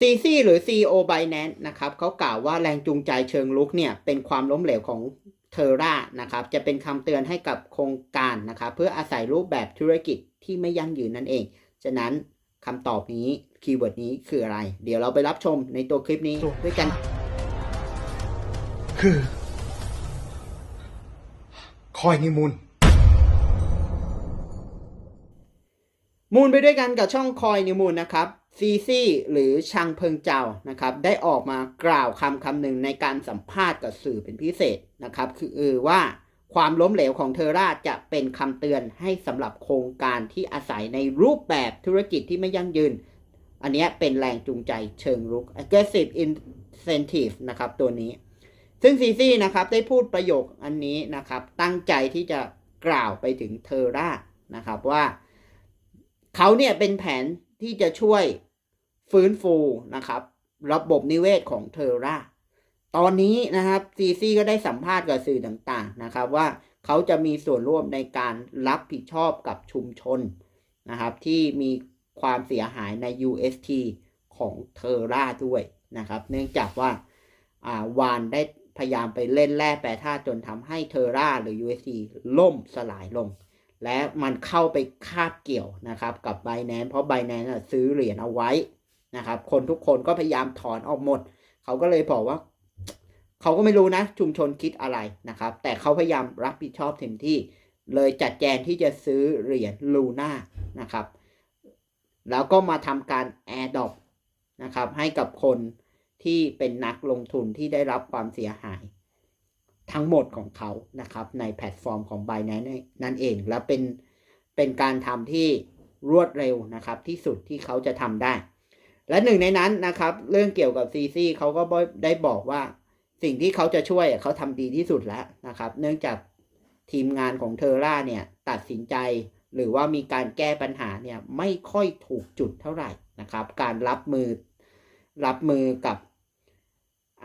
ซีซีหรือ CEO Binance นะครับเขากล่าวว่าแรงจูงใจเชิงลุกเนี่ยเป็นความล้มเหลวของเทอร่านะครับจะเป็นคำเตือนให้กับโครงการนะครับเพื่ออาศัยรูปแบบธุรกิจที่ไม่ยั่งยืนนั่นเอง ฉะนั้นคำตอบนี้คีย์เวิร์ดนี้คืออะไร เดี๋ยวเราไปรับชมในตัวคลิปนี้ด้วยกัน คือคอยนิมูลมูลไปด้วยกันกับช่องคอยนิวมูลนะครับ ซีซี่หรือชังเพิงเจ้านะครับได้ออกมากล่าวคำคำหนึ่งในการสัมภาษณ์กับสื่อเป็นพิเศษนะครับคือเออว่าความล้มเหลวของเทอร่าจะเป็นคำเตือนให้สำหรับโครงการที่อาศัยในรูปแบบธุรกิจที่ไม่ยั่งยืน อันนี้เป็นแรงจูงใจเชิงรุก aggressive incentive นะครับตัวนี้ ซึ่งซีซี่นะครับได้พูดประโยคอันนี้นะครับตั้งใจที่จะกล่าวไปถึงเทอร่านะครับว่าเขาเนี่ยเป็นแผนที่จะช่วย ฟื้นฟูนะครับ ระบบนิเวศของเทอร่าตอนนี้นะครับซีซี่ก็ได้สัมภาษณ์กับสื่อต่างๆนะครับว่าเขาจะมีส่วนร่วมในการรับผิดชอบกับชุมชนนะครับ ที่มีความเสียหายใน UST ของเทอร่าด้วยนะครับ เนื่องจากว่าาวานได้พยายามไปเล่นแร่แปรธาตุจนทำให้เทอร่าหรือ UST ล่มสลายลง และมันเข้าไปคาบเกี่ยวนะครับกับ b บ n a n c e เพราะ b บ n a n c e อะซื้อเหรียญเอาไว้ นะครับ คนทุกคนก็พยายามถอนออกหมด เขาก็เลยบอกว่าเขาก็ไม่รู้นะ ชุมชนคิดอะไรนะครับ แต่เขาพยายามรับผิดชอบเต็มที่เลยจัดแจงที่จะซื้อเหรียญลูน่านะครับ แล้วก็มาทำการ Air d r o p นะครับ ให้กับคนที่เป็นนักลงทุนที่ได้รับความเสียหาย ทั้งหมดของเขานะครับ ในแพลตฟอร์มของ Binance นั่นเอง และเป็นเป็นการทำที่รวดเร็วนะครับ ที่สุดที่เขาจะทำได้ และหนึ่งในนั้นนะครับ เรื่องเกี่ยวกับซีซีเขาก็ได้บอกว่าสิ่งที่เขาจะช่วยเขาทำดีที่สุดแล้วนะครับ เนื่องจากทีมงานของเทอร่าเนี่ยตัดสินใจหรือว่ามีการแก้ปัญหาเนี่ยไม่ค่อยถูกจุดเท่าไหร่นะครับ การรับมือรับมือกับ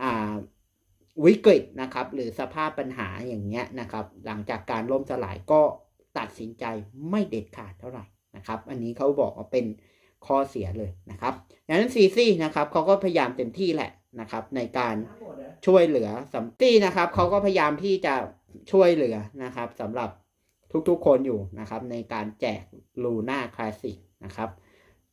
อ่าวิกฤตนะครับ หรือสภาพปัญหาอย่างเงี้ยนะครับ หลังจากการล่มสลายก็ตัดสินใจไม่เด็ดขาดเท่าไหร่นะครับ อันนี้เขาบอกว่าเป็น ข้อเสียเลยนะครับดังนั้นซีซี่นะครับเขาก็พยายามเต็มที่แหละนะครับในการช่วยเหลือสัมตี้นะครับเขาก็พยายามที่จะช่วยเหลือนะครับสำหรับทุกๆคนอยู่นะครับในการแจกลูน่าคลาสสิกนะครับ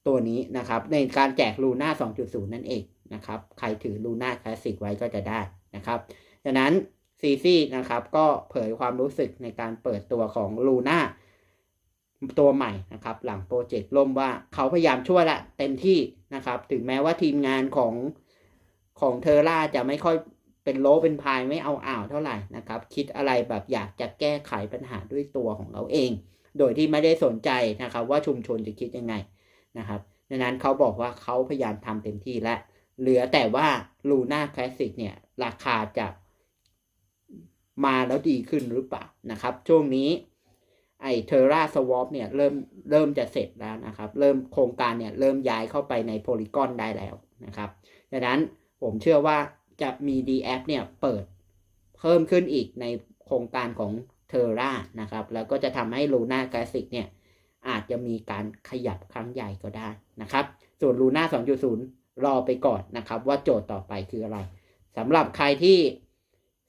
ตัวนี้นะครับในการแจกลูน่า2.0 นั่นเองนะครับใครถือลูน่าคลาสสิกไว้ก็จะได้นะครับดังนั้นซีซี่นะครับก็เผยความรู้สึกในการเปิดตัวของลูน่า ตัวใหม่นะครับ หลังโปรเจกต์ล่มว่าเขาพยายามช่วยละเต็มที่นะครับ ถึงแม้ว่าทีมงานของของเทอร่าจะไม่ค่อยเป็นโลเป็นพายไม่เอาอ่าวเท่าไหร่นะครับ คิดอะไรแบบอยากจะแก้ไขปัญหาด้วยตัวของเราเอง โดยที่ไม่ได้สนใจนะครับ ว่าชุมชนจะคิดยังไงนะครับดังนั้นเขาบอกว่าเขาพยายามทำเต็มที่แล้วเหลือแต่ว่าลูน่าคลาสสิกเนี่ย ราคาจะมาแล้วดีขึ้นหรือเปล่านะครับ ช่วงนี้ ไอเทอร่าสวอปเนี่ยเริ่มเริ่มจะเสร็จแล้วนะครับ เริ่มโครงการเนี่ยเริ่มย้ายเข้าไปในโพลีกอนได้แล้วนะครับดังนั้นผมเชื่อว่าจะมี d a p เนี่ยเปิดเพิ่มขึ้นอีกในโครงการของเทอร่านะครับ แล้วก็จะทำให้ลูน่าคลาสสิกเนี่ยอาจจะมีการขยับครั้งใหญ่ก็ได้นะครับ ส่วนลูน่า2.0 รอไปก่อนนะครับ ว่าโจทย์ต่อไปคืออะไรสำหรับใครที่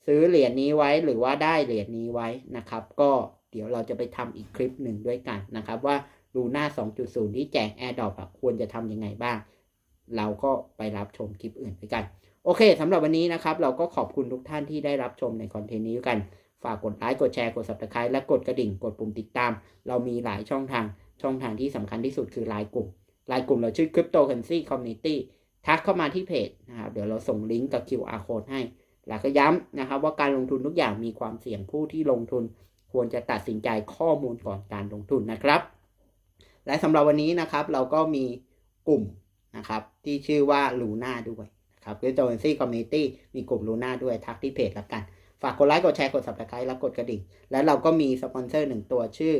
ซื้อเหรียญนี้ไว้หรือว่าได้เหรียญนี้ไว้นะครับ ก็ เดี๋ยวเราจะไปทำอีกคลิปหนึ่งด้วยกันนะครับ ว่าลูน่า 2.0 ที่แจก AirDrop ควรจะทำยังไงบ้าง เราก็ไปรับชมคลิปอื่นด้วยกัน โอเคสำหรับวันนี้นะครับ เราก็ขอบคุณทุกท่านที่ได้รับชมในคอนเทนต์นี้กัน ฝากกดไลค์กดแชร์กด subscribe และกดกระดิ่งกดปุ่มติดตาม เรามีหลายช่องทางช่องทางที่สำคัญที่สุดคือไลน์กลุ่มไลน์กลุ่มเราชื่อ Cryptocurrency Community ทักเข้ามาที่เพจนะครับเดี๋ยวเราส่งลิงก์กับ QR code ให้ แล้วก็ย้ำนะครับว่าการลงทุนทุกอย่างมีความเสี่ยงผู้ที่ลงทุน ควรจะตัดสินใจข้อมูลก่อนการลงทุนนะครับ และสำหรับวันนี้นะครับเราก็มีกลุ่มนะครับที่ชื่อว่าลูน่าด้วยนะครับ Cryptocurrency Community มีกลุ่มลูน่าด้วยทักที่เพจละกัน ฝากกดไลค์กดแชร์กด subscribe และกดกระดิ่ง และเราก็มีสปอนเซอร์หนึ่งตัวชื่อ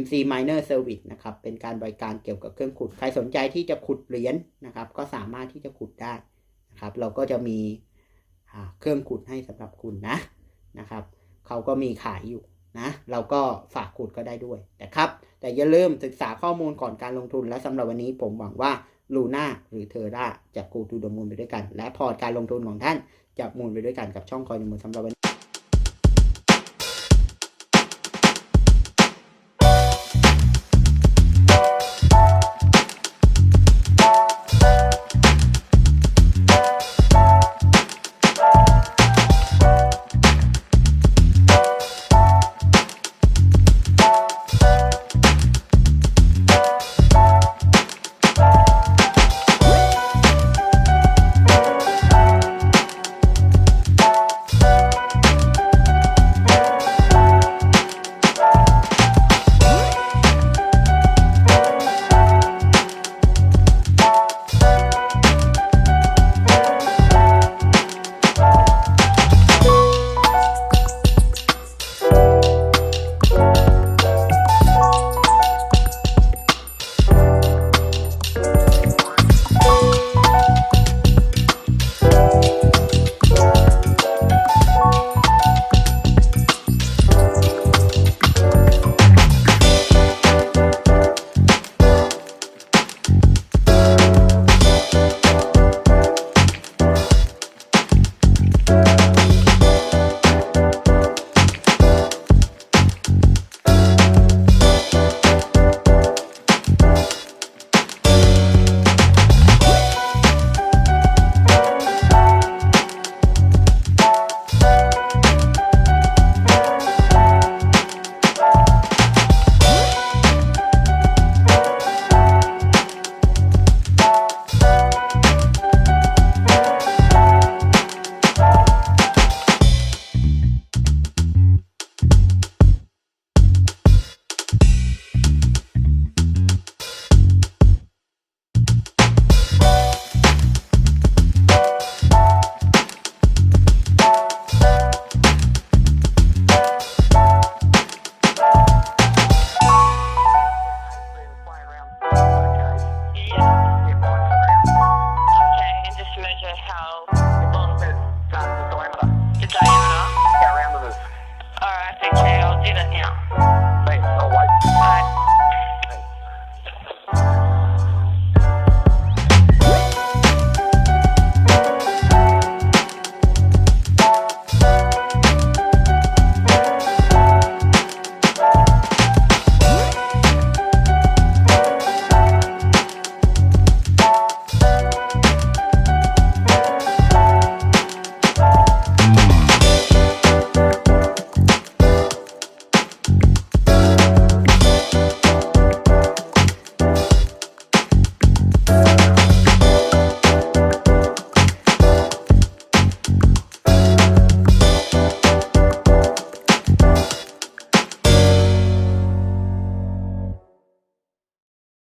MC Miner Service นะครับ เป็นการบริการเกี่ยวกับเครื่องขุด ใครสนใจที่จะขุดเหรียญนะครับ ก็สามารถที่จะขุดได้นะครับ เราก็จะมีเครื่องขุดให้สำหรับคุณนะนะครับ เขาก็มีขายอยู่นะเราก็ฝากขุดก็ได้ด้วยนะครับ แต่อย่าลืมศึกษาข้อมูลก่อนการลงทุน และสำหรับวันนี้ผมหวังว่าลูน่าหรือเทอร่าจะกูทูดมูลไปด้วยกัน และพอร์ตการลงทุนของท่านจะมูลไปด้วยกันกับช่องคอยดมูลสำหรับวัน